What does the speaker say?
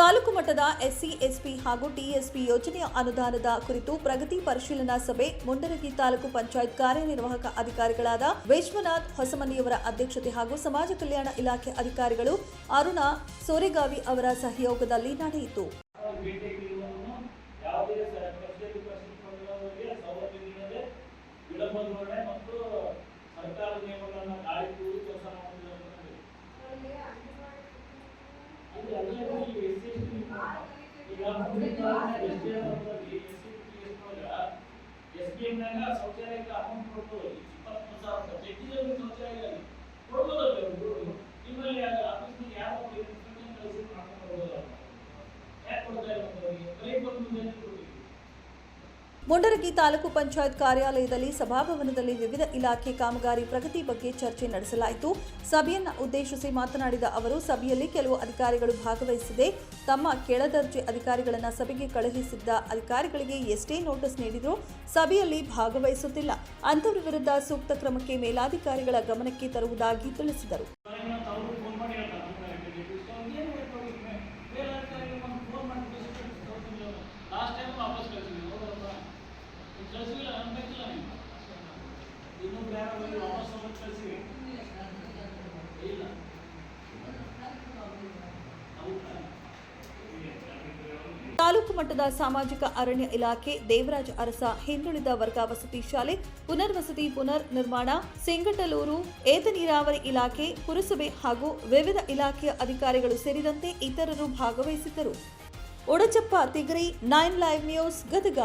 ತಾಲೂಕು ಮಟ್ಟದ SC, SP ಹಾಗೂ TSP ಯೋಜನೆಯ ಅನುದಾನದ ಕುರಿತು ಪ್ರಗತಿ ಪರಿಶೀಲನಾ ಸಭೆ ಮುಂಡರಗಿ ತಾಲೂಕು ಪಂಚಾಯತ್ ಕಾರ್ಯನಿರ್ವಾಹಕ ಅಧಿಕಾರಿಗಳಾದ ವಿಶ್ವನಾಥ್ ಹೊಸಮನಿಯವರ ಅಧ್ಯಕ್ಷತೆ ಹಾಗೂ ಸಮಾಜ ಕಲ್ಯಾಣ ಇಲಾಖೆ ಅಧಿಕಾರಿಗಳು ಅರುಣ ಸೋರೆಗಾವಿ ಅವರ ಸಹಯೋಗದಲ್ಲಿ ನಡೆಯಿತು. ವಿಳಂಬ ಎಸ್ ಬಿ ಎಂ ನಾಗ ಶೌಚಾಲಯಕ್ಕೆ ಅಮೌಂಟ್ ಕೊಟ್ಟು ಇಪ್ಪತ್ಮೂರು ಸಾವಿರ ಶೌಚಾಲಯ ಮುಂಡರಗಿ ತಾಲೂಕು ಪಂಚಾಯತ್ ಕಾರ್ಯಾಲಯದಲ್ಲಿ ಸಭಾಭವನದಲ್ಲಿ ವಿವಿಧ ಇಲಾಖೆ ಕಾಮಗಾರಿ ಪ್ರಗತಿ ಬಗ್ಗೆ ಚರ್ಚೆ ನಡೆಸಲಾಯಿತು. ಸಭೆಯನ್ನು ಉದ್ದೇಶಿಸಿ ಮಾತನಾಡಿದ ಅವರು, ಸಭೆಯಲ್ಲಿ ಕೆಲವು ಅಧಿಕಾರಿಗಳು ಭಾಗವಹಿಸದೆ. ತಮ್ಮ ಕೆಳದರ್ಜೆ ಅಧಿಕಾರಿಗಳನ್ನು ಸಭೆಗೆ ಕಳುಹಿಸಿದ್ದ ಅಧಿಕಾರಿಗಳಿಗೆ ಎಷ್ಟೇ ನೋಟಿಸ್ ನೀಡಿದರೂ ಸಭೆಯಲ್ಲಿ ಭಾಗವಹಿಸುತ್ತಿಲ್ಲ. ಅಂಥವರ ವಿರುದ್ಧ ಸೂಕ್ತ ಕ್ರಮಕ್ಕೆ ಮೇಲಾಧಿಕಾರಿಗಳ ಗಮನಕ್ಕೆ ತರುವುದಾಗಿ ತಿಳಿಸಿದರು. ತಾಲೂಕು ಮಟ್ಟದ ಸಾಮಾಜಿಕ ಅರಣ್ಯ ಇಲಾಖೆ, ದೇವರಾಜ ಅರಸ, ಹಿಂದುಳಿದ ವರ್ಗ ವಸತಿ ಶಾಲೆ, ಪುನರ್ವಸತಿ ಪುನರ್ ನಿರ್ಮಾಣ ಸಿಂಗಟಲೂರು, ಏತ ನೀರಾವರಿ ಇಲಾಖೆ, ಪುರಸಭೆ ಹಾಗೂ ವಿವಿಧ ಇಲಾಖೆಯ ಅಧಿಕಾರಿಗಳು ಸೇರಿದಂತೆ ಇತರರು ಭಾಗವಹಿಸಿದ್ದರು. Odachappa Tigari, nine live news, Gadag.